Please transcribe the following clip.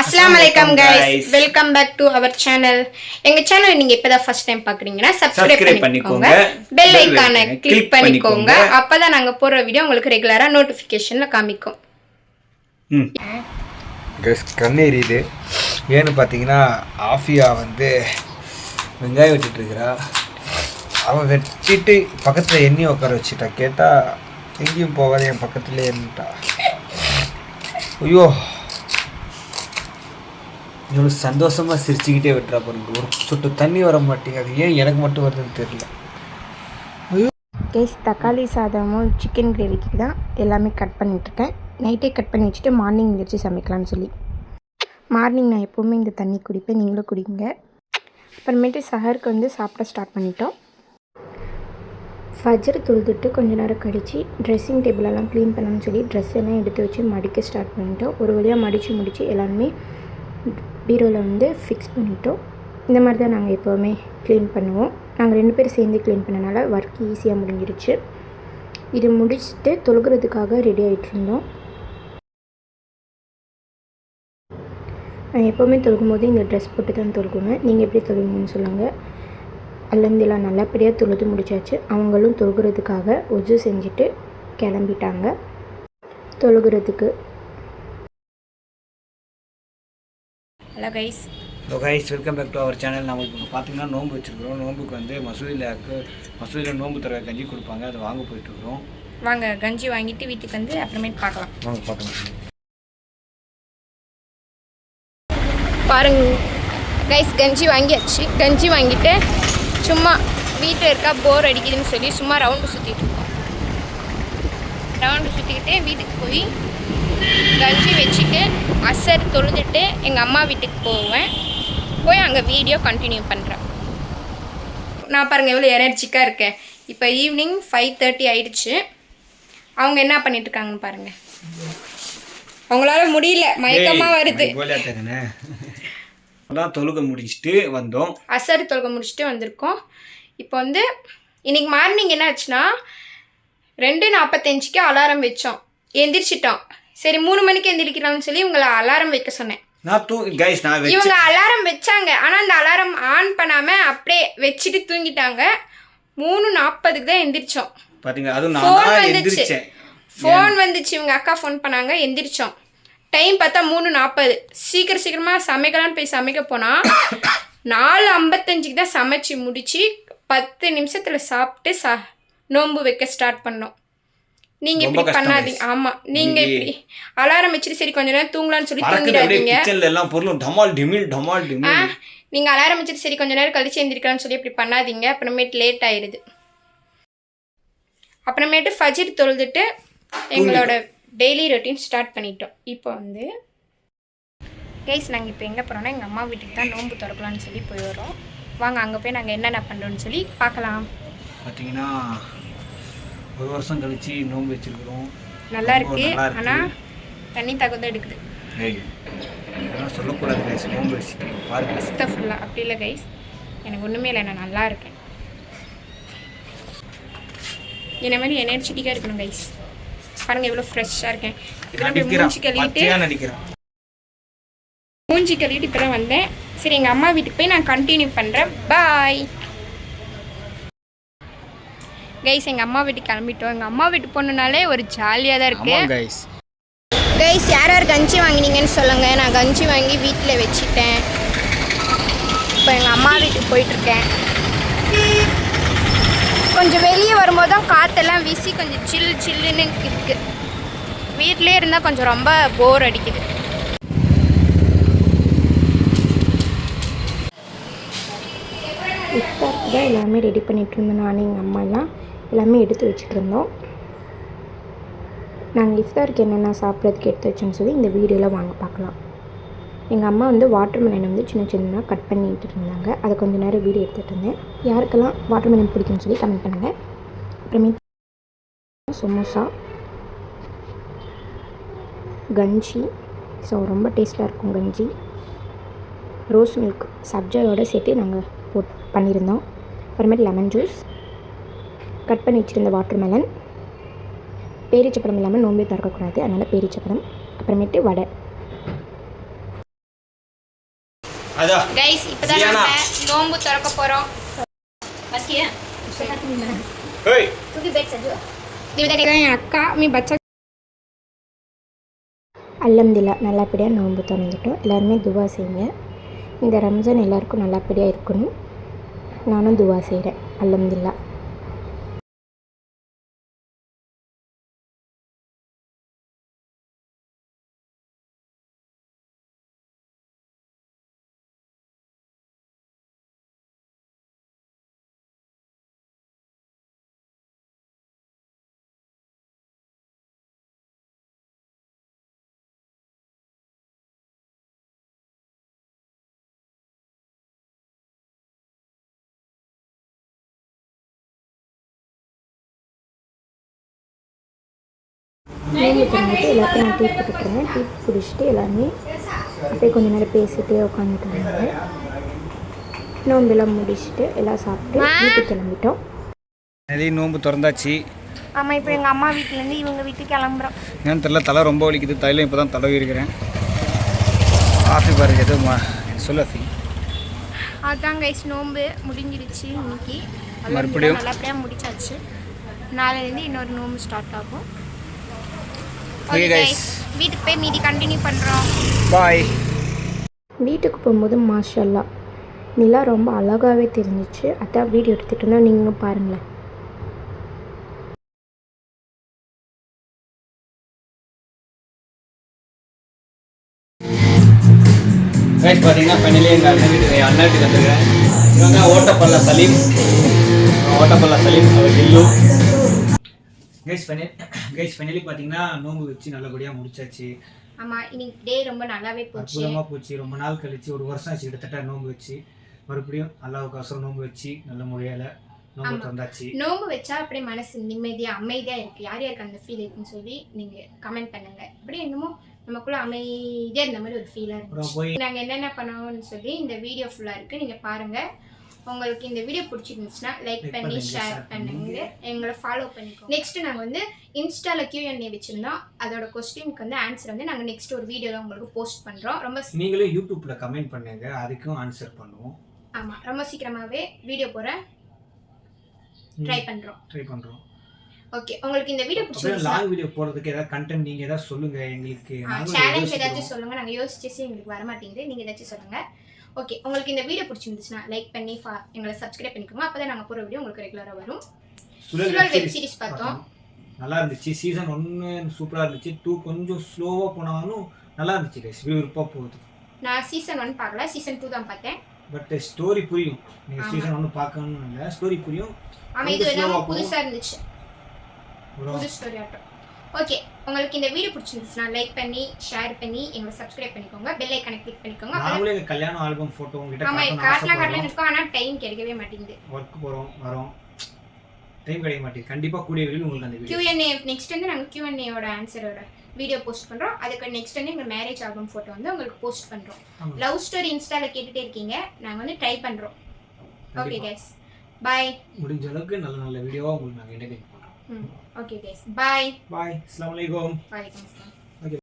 அஸ்லாம் வலைக்கம். Guys welcome back to our channel எங்க சேனல் நீங்க இப்பதான் ஃபர்ஸ்ட் டைம் பாக்குறீங்கன்னா சப்ஸ்கிரைப் Subscribe பண்ணிக்கோங்க. பெல் Bell ஐகானை கிளிக் click பண்ணிக்கோங்க. அப்பதான் நாங்க போடுற வீடியோ உங்களுக்கு ரெகுலரா நோட்டிபிகேஷன்ல காமிக்கும். ம். கஸ் கண் எரியுது ஏன்னு பார்த்தீங்கன்னா ஆஃபியா வந்து வெங்காயம் வெட்டிட்டு இருக்கிறா. அவன் வெட்டிட்டு பக்கத்தில் எண்ணெய் உட்கார வச்சுட்டா. கேட்டால் எங்கேயும் போகாத என் பக்கத்துலேயே இருந்துட்டா. ஐயோ. இவ்வளோ சந்தோஷமாக சிரிச்சுக்கிட்டே விட்டுறா பாருங்க. ஒரு சொட்டு தண்ணி வர மாட்டேங்குது. ஏன் எனக்கு மட்டும் வருதுன்னு தெரியல. கேஸ் தக்காளி சாதமும் சிக்கன் கிரேவிக்கு தான் எல்லாமே கட் பண்ணிட்டுருக்கேன். நைட்டே கட் பண்ணி வச்சுட்டு மார்னிங் வச்சு சமைக்கலாம்னு சொல்லி. மார்னிங் நான் எப்போவுமே இந்த தண்ணி குடிப்பேன். நீங்களும் குடிங்க. அப்புறமேட்டு சஹருக்கு வந்து சாப்பிட ஸ்டார்ட் பண்ணிட்டோம். ஃபஜர் தொழுதுட்டு கொஞ்ச நேரம் கழித்து ட்ரெஸ்ஸிங் டேபிளெல்லாம் க்ளீன் பண்ணணும்னு சொல்லி ட்ரெஸ் எல்லாம் எடுத்து வச்சு மடிக்க ஸ்டார்ட் பண்ணிட்டோம். ஒரு வழியாக மடித்து முடித்து எல்லாருமே பீரோவில் வந்து ஃபிக்ஸ் பண்ணிட்டோம். இந்த மாதிரி தான் நாங்கள் எப்போவுமே க்ளீன் பண்ணுவோம். நாங்கள் ரெண்டு பேரும் சேர்ந்து க்ளீன் பண்ணனால ஒர்க் ஈஸியாக முடிஞ்சிருச்சு. இது முடிச்சுட்டு தொழுகிறதுக்காக ரெடி ஆகிட்டு இருந்தோம். நான் எப்போவுமே தொழுகும் போது இந்த ட்ரெஸ் போட்டு தான் தொழுகுவேன். நீங்கள் எப்படி தொழுகுங்கன்னு சொல்லுங்கள் அல்லந்திலாம் நல்லபடியாக தொழுது முடிச்சாச்சு. அவங்களும் தொழுகிறதுக்காக ஒஜு செஞ்சுட்டு கிளம்பிட்டாங்க. தொழுகிறதுக்கு hello guys hello guys welcome back to our channel நம்ம இப்போ பார்த்தீங்கன்னா நோன்பு வச்சுருக்கிறோம். நோன்புக்கு வந்து மசூதியில் மசூதியில் நோன்பு தர கஞ்சி கொடுப்பாங்க. அதை வாங்க போயிட்டுருக்குறோம் வாங்க கஞ்சி வாங்கிட்டு வீட்டுக்கு வந்து அப்புறமேட்டு பார்க்கலாம். வாங்க பார்க்கலாம். பாருங்க. கைஸ் கஞ்சி வாங்கியாச்சு. கஞ்சி வாங்கிட்டு சும்மா வீட்டில் இருக்கா போர் அடிக்குதுன்னு சொல்லி சும்மா ரவுண்டு சுற்றிட்டு இருக்கோம். ரவுண்டு சுற்றிக்கிட்டே வீட்டுக்கு போய் கஞ்சி வச்சுட்டு அசர் தொழுதுட்டு எங்கள் அம்மா வீட்டுக்கு போவேன். போய் அங்கே வீடியோ கண்டினியூ பண்ணுறேன் நான் பாருங்கள் எவ்வளோ எனர்ஜிக்காக இருக்கேன். இப்போ ஈவினிங் ஃபைவ் தேர்ட்டி ஆயிடுச்சு. அவங்க என்ன பண்ணிட்டு இருக்காங்கன்னு பாருங்கள் அவங்களால முடியல மயக்கமாக வருது. அதான் தொழுகை முடிச்சுட்டு வந்தோம். அசர் தொழுகை முடிச்சுட்டு வந்திருக்கோம். இப்போ வந்து இன்னைக்கு மார்னிங் என்ன ஆச்சுன்னா ரெண்டு நாற்பத்தஞ்சுக்கு அலாரம் வச்சோம். எந்திரிச்சிட்டோம். சரி மூணு மணிக்கு எந்திரிக்கலாம்னு சொல்லி இவங்களை அலாரம் வைக்க சொன்னேன். நான் தூ கைஸ் நான் இவங்க அலாரம் வச்சாங்க. ஆனால் அந்த அலாரம் ஆன் பண்ணாமல் அப்படியே வச்சுட்டு தூங்கிட்டாங்க. மூணு நாற்பதுக்கு தான் எந்திரிச்சோம். பார்த்தீங்க அதுவும் ஃபோன் வந்துச்சு. எந்திரிச்சேன். ஃபோன் வந்துச்சு. இவங்க அக்கா ஃபோன் பண்ணாங்க எந்திரிச்சோம். டைம் பார்த்தா மூணு நாற்பது சீக்கிரம் சீக்கிரமாக சமைக்கலாம்னு போய் சமைக்க போனால் நாலு ஐம்பத்தஞ்சுக்கு தான் சமைச்சு முடிச்சு பத்து நிமிஷத்தில் சாப்பிட்டு சா நோன்பு வைக்க ஸ்டார்ட் பண்ணோம். ரொம்ப இப்படி பண்ணாதீங்க. ஆமாம் நீங்கள் இப்படி அலாரம் வச்சுட்டு சரி கொஞ்ச நேரம் தூங்கலாம்னு சொல்லி தூங்கிடாதீங்க. கிச்சன்ல எல்லாம் பொருளும் டமால் டிமில் டமால் டிமில். நீங்கள் அலாரம் வச்சுட்டு சரி கொஞ்ச நேரம் கழிச்சு எந்திரிக்கலாம்னு சொல்லி இப்படி பண்ணாதீங்க. அப்புறமேட்டு லேட் ஆயிடுது அப்புறமேட்டு ஃபஜிர் தொழுதுட்டு எங்களோட டெய்லி ரொட்டீன் ஸ்டார்ட் பண்ணிட்டோம். இப்போ வந்து கைஸ் நாங்கள் இப்போ எங்கே போகிறோம்னா எங்கள் அம்மா வீட்டுக்கு தான் நோன்பு திறக்கலாம்னு சொல்லி போய் வரோம் வாங்க அங்கே போய் நாங்கள் என்னென்ன பண்ணுறோம்னு சொல்லி பார்க்கலாம். பார்த்தீங்கன்னா ஒரு வருஷம் கழிச்சு நோன்பு வச்சிருக்கிறோம். நல்லா இருக்கு. ஆனால் தண்ணி தகுந்த எடுக்குது. அதெல்லாம் சொல்லக்கூடாது கைஸ் நோன்பு வச்சுட்டு பாருங்க. அப்படி இல்லை கைஸ் எனக்கு ஒன்றுமே இல்லை நான் நல்லா இருக்கேன். என்ன மாதிரி எனர்ஜெட்டிக்காக இருக்கணும் கைஸ் பாருங்க எவ்வளோ ஃப்ரெஷ்ஷாக இருக்கேன். இப்போ நடிக்கிறான் மூஞ்சி கழுவிட்டு மூஞ்சி கழுவிட்டு இப்போ தான் வந்தேன். சரி எங்கள் அம்மா வீட்டுக்கு போய் நான் கண்டினியூ பண்ணுறேன் பாய் கைஸ் எங்கள் அம்மா வீட்டுக்கு கிளம்பிட்டோம். எங்கள் அம்மா வீட்டுக்கு போகணுனாலே ஒரு ஜாலியாக தான் இருக்கு. கைஸ் கைஸ் யார் யார் கஞ்சி வாங்கினீங்கன்னு சொல்லுங்கள் நான் கஞ்சி வாங்கி வீட்டில் வச்சுட்டேன். இப்போ எங்கள் அம்மா வீட்டுக்கு போயிட்டுருக்கேன். கொஞ்சம் வெளியே வரும்போது தான் காற்றெல்லாம் வீசி கொஞ்சம் சில் சில்லுன்னு இருக்கு. வீட்டிலே இருந்தால் கொஞ்சம் ரொம்ப போர் அடிக்குது. தான் எல்லாமே ரெடி பண்ணிகிட்டு இருந்தோம் நானும் எங்கள் அம்மாலாம் எல்லாமே எடுத்து வச்சுட்டு இருந்தோம். நாங்கள் இஃப்தாருக்கு என்னென்ன சாப்பிட்றதுக்கு எடுத்து வச்சோன்னு சொல்லி இந்த வீடியோவில் வாங்க பார்க்கலாம். எங்கள் அம்மா வந்து வாட்டர் மெலன் வந்து சின்ன சின்னதாக கட் பண்ணிட்டு இருந்தாங்க. அதை கொஞ்சம் நேரம் வீடியோ எடுத்துகிட்டு இருந்தேன். யாருக்கெல்லாம் வாட்டர் மெலன் பிடிக்கும்னு சொல்லி கமெண்ட் பண்ணுங்கள் அப்புறமே சமோசா கஞ்சி. ஸோ ரொம்ப டேஸ்ட்டாக இருக்கும் கஞ்சி. ரோஸ் மில்க் சப்ஜாயோடு சேர்த்து நாங்கள் போட் பண்ணியிருந்தோம். அப்புறமேட்டு லெமன் ஜூஸ் கட் பண்ணி வச்சுருந்த வாட்டர் மெலன் பேரிச்சப்பழம் இல்லாமல் நோம்பே திறக்கக்கூடாது. அதனால் பேரிச்சப்பழம் அப்புறமேட்டு வடை. கைஸ் இப்பதான். நம்ம நோன்பு திறக்க என் அக்கா மீ பச்சா அல்ஹம்துலில்லா நல்லபடியாக நோன்பு திறந்துட்டோம். எல்லாருமே துவா செய்யுங்க. இந்த ரம்ஜான் எல்லாருக்கும் நல்லபடியாக இருக்கணும். நானும் துவா செய்கிறேன். அல்ஹம்துலில்லா நோன்பு திறந்துட்டு எல்லாத்தையும் நான் டீ போட்டுட்ருந்தேன் டீ குடிச்சிட்டு எல்லாருமே அப்படியே கொஞ்ச நேரம் பேசிகிட்டே உட்காந்துட்டு இருந்தாங்க. நோன்பெல்லாம் முடிச்சுட்டு எல்லாம் சாப்பிட்டு வீட்டுக்கு கிளம்பிட்டோம். நிறைய நோன்பு திறந்தாச்சு. ஆமா இப்போ எங்க அம்மா வீட்ல இருந்து இவங்க வீட்டுக்கு கிளம்புறோம். ஏன்னு தெரியல தலை ரொம்ப வலிக்குது. தைலம் இப்போ தான் தடவி இருக்கிறேன். ஆஃபி பாருங்க எதுவும் மா- சொல்லு ஆஃபி அதான் கைஸ் நோன்பு முடிஞ்சிடுச்சு இன்னைக்கு. மறுபடியும்? நல்லபடியா முடிச்சாச்சு. நாளையிலேருந்து இன்னொரு நோன்பு ஸ்டார்ட் ஆகும். வீட்டுக்கு போய் மீதி கண்டினியூ பண்றோம். பாய் வீட்டுக்கு போகும்போது மாஷல்லா நிலா ரொம்ப அழகாகவே தெரிஞ்சிச்சு. அதான் வீடியோ எடுத்துகிட்டு இருந்தோம் நீங்களும் பாருங்களேன். கைஸ் பார்த்தீங்கன்னா ஃபைனலி எங்கள் அண்ணன் வீட்டுக்கு அண்ணன் வீட்டுக்கு வந்துருக்கேன். இவங்க ஓட்டப்பல்ல சலீம். ஓட்டப்பல்ல சலீம் அவர் டில்லு கைஸ் ஃபைனல் கைஸ் ஃபைனலி பார்த்தீங்கன்னா நோன்பு வச்சு நல்லபடியாக முடிச்சாச்சு. ஆமா இன்னைக்கு டே ரொம்ப நல்லாவே போச்சு. அற்புதமாக போச்சு. ரொம்ப நாள் கழிச்சு ஒரு வருஷம் ஆச்சு கிட்டத்தட்ட நோன்பு வச்சு. மறுபடியும் அல்லாவுக்கு அவசரம் நோன்பு வச்சு நல்ல முறையில் ஆமா. தந்தாச்சு நோன்பு வச்சா அப்படியே மனசு நிம்மதியா அமைதியா இருக்கு. யார் யாருக்கு அந்த ஃபீல் இருக்குன்னு சொல்லி நீங்க கமெண்ட் பண்ணுங்க. அப்படியே என்னமோ நமக்குள்ள அமைதியா இருந்த மாதிரி ஒரு ஃபீலா அப்புறம் இருந்துச்சு. போய் நாங்க என்னென்ன பண்ணோம்னு சொல்லி இந்த வீடியோ ஃபுல்லா இருக்கு. நீங்க பாருங்க. உங்களுக்கு இந்த வீடியோ பிடிச்சிருந்துச்சுன்னா லைக் பண்ணி ஷேர் பண்ணுங்க. எங்களை ஃபாலோ பண்ணிக்கோங்க. நெக்ஸ்ட் நாங்க வந்து இன்ஸ்டால Q&A வச்சிருந்தோம். அதோட கொஸ்டினுக்கு வந்து ஆன்சர் வந்து நாங்க நெக்ஸ்ட் ஒரு வீடியோல உங்களுக்கு போஸ்ட் பண்றோம். ரொம்ப நீங்களும் யூடியூப்ல கமெண்ட் பண்ணுங்க. அதுக்கும் ஆன்சர் பண்ணுவோம். ஆமா. ரொம்ப சீக்கிரமாவே வீடியோ போற ட்ரை பண்றோம். ட்ரை பண்றோம். ஓகே உங்களுக்கு இந்த வீடியோ அப்புறம் பிடிச்சிருந்துச்சா லாங் வீடியோ போடுறதுக்கு ஏதாவது கண்டென்ட் நீங்க ஏதாவது சொல்லுங்க. எங்களுக்கு சேலஞ்ச். ஏதாச்சும் சொல்லுங்க. நாங்க யோசிச்சு எங்களுக்கு வர மாட்டேங்குது நீங்க ஏதாச்சும் சொல்லுங்க. ஓகே உங்களுக்கு இந்த வீடியோ பிடிச்சிருந்துச்சுன்னா லைக் பண்ணி எங்களை சப்ஸ்கிரைப் பண்ணிக்கோங்க. அப்பதான் நாங்க போற வீடியோ உங்களுக்கு ரெகுலரா வரும். சுழல் series series பார்த்தோம். நல்லா இருந்துச்சு. சீசன் ஒன்று சூப்பராக இருந்துச்சு. டூ கொஞ்சம் ஸ்லோவாக போனாலும் நல்லா இருந்துச்சு கைஸ் விறுவிறுப்பாக போகுது. நான் சீசன் ஒன் பார்க்கல. சீசன் டூ தான் பார்த்தேன். பட் ஸ்டோரி புரியும். நீங்கள். சீசன் ஒன்று பார்க்கணும்னு இல்லை ஸ்டோரி புரியும். ஆமா இது கொஞ்சம் எல்லாமே slow-ஆ போகும். புதுசா இருந்துச்சு. புது ஸ்டோரி ஆட்டம். ஓகே உங்களுக்கு இந்த வீடியோ பிடிச்சிருந்துச்சுன்னா லைக் பண்ணி ஷேர் பண்ணி எங்களை சப்ஸ்கிரைப் பண்ணிக்கோங்க. பெல் ஐக்கனை கிளிக் பண்ணிக்கோங்க. நாங்களே எங்கள் கல்யாணம் ஆல்பம் ஃபோட்டோ உங்ககிட்ட ஆமா காட்டலாம் காட்டலாம் இருக்கும் ஆனா டைம் கிடைக்கவே மாட்டேங்குது. ஒர்க் போகிறோம் வரோம். டைம் கிடைக்க மாட்டேங்குது. கண்டிப்பாக கூடிய விரைவில் உங்களுக்கு அந்த வீடியோ Q&A நெக்ஸ்ட் வந்து நாங்கள் Q&A-யோட ஆன்சரோட வீடியோ போஸ்ட் பண்ணுறோம் அதுக்கு நெக்ஸ்ட் வந்து எங்கள் மேரேஜ் ஆல்பம் ஃபோட்டோ வந்து உங்களுக்கு போஸ்ட் பண்ணுறோம் ஆமா. லவ் ஸ்டோரி இன்ஸ்டாவில் கேட்டுகிட்டே இருக்கீங்க. நாங்கள் வந்து ட்ரை பண்ணுறோம் ஓகே கைஸ் பாய் முடிஞ்ச அளவுக்கு நல்ல நல்ல வீடியோவாக உங்களுக்கு பண்ணுறோம் ம் ஓகே கைஸ் பாய் பாய் அஸ்லாம் வலைக்கம் வலைக்கம் அஸ்லாம்